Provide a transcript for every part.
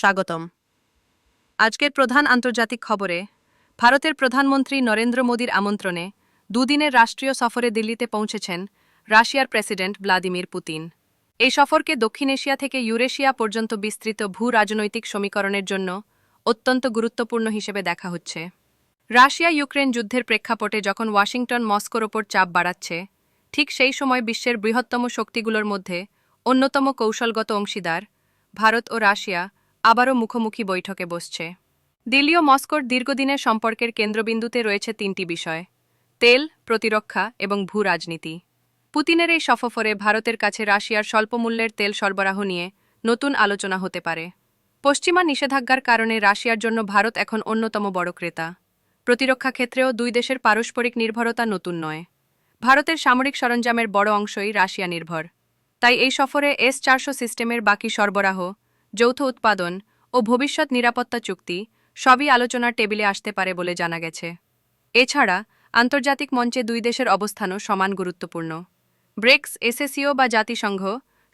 স্বাগতম। আজকের প্রধান আন্তর্জাতিক খবরে, ভারতের প্রধানমন্ত্রী নরেন্দ্র মোদীর আমন্ত্রণে দুদিনের রাষ্ট্রীয় সফরে দিল্লিতে পৌঁছেছেন রাশিয়ার প্রেসিডেন্ট ভ্লাদিমির পুতিন। এই সফরকে দক্ষিণ এশিয়া থেকে ইউরেশিয়া পর্যন্ত বিস্তৃত ভূ রাজনৈতিক সমীকরণের জন্য অত্যন্ত গুরুত্বপূর্ণ হিসেবে দেখা হচ্ছে। রাশিয়া ইউক্রেন যুদ্ধের প্রেক্ষাপটে যখন ওয়াশিংটন মস্কোর ওপর চাপ বাড়াচ্ছে, ঠিক সেই সময় বিশ্বের বৃহত্তম শক্তিগুলোর মধ্যে অন্যতম কৌশলগত অংশীদার ভারত ও রাশিয়া আবারও মুখোমুখি বৈঠকে বসছে। দিল্লি ও মস্কোর দীর্ঘদিনের সম্পর্কের কেন্দ্রবিন্দুতে রয়েছে তিনটি বিষয়, তেল, প্রতিরক্ষা এবং ভূ রাজনীতি। পুতিনের এই সফরে ভারতের কাছে রাশিয়ার স্বল্পমূল্যের তেল সরবরাহ নিয়ে নতুন আলোচনা হতে পারে। পশ্চিমা নিষেধাজ্ঞার কারণে রাশিয়ার জন্য ভারত এখন অন্যতম বড় ক্রেতা। প্রতিরক্ষা ক্ষেত্রেও দুই দেশের পারস্পরিক নির্ভরতা নতুন নয়। ভারতের সামরিক সরঞ্জামের বড় অংশই রাশিয়া নির্ভর। তাই এই সফরে এস চারশো সিস্টেমের বাকি সরবরাহ যৌথ উৎপাদন ও ভবিষ্যৎ নিরাপত্তা চুক্তি সবই আলোচনার টেবিলে আসতে পারে বলে জানা গেছে। এছাড়া, আন্তর্জাতিক মঞ্চে দুই দেশের অবস্থানও সমান গুরুত্বপূর্ণ। ব্রেক্স এসএসিও বা জাতিসংঘ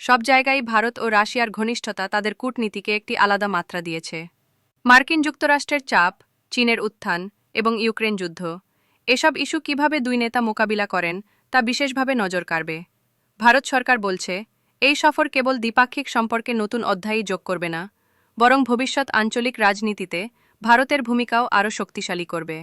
সব জায়গায় ভারত ও রাশিয়ার ঘনিষ্ঠতা তাদের কূটনীতিকে একটি আলাদা মাত্রা দিয়েছে। মার্কিন যুক্তরাষ্ট্রের চাপ, চীনের উত্থান এবং ইউক্রেন যুদ্ধ, এসব ইস্যু কীভাবে দুই নেতা মোকাবিলা করেন তা বিশেষভাবে নজর কাড়বে। ভারত সরকার বলছে এই সফর কেবল দ্বিপাক্ষিক সম্পর্কে নতুন অধ্যায়ই যোগ করবে না, বরং ভবিষ্যৎ আঞ্চলিক রাজনীতিতে ভারতের ভূমিকাও আরও শক্তিশালী করবে।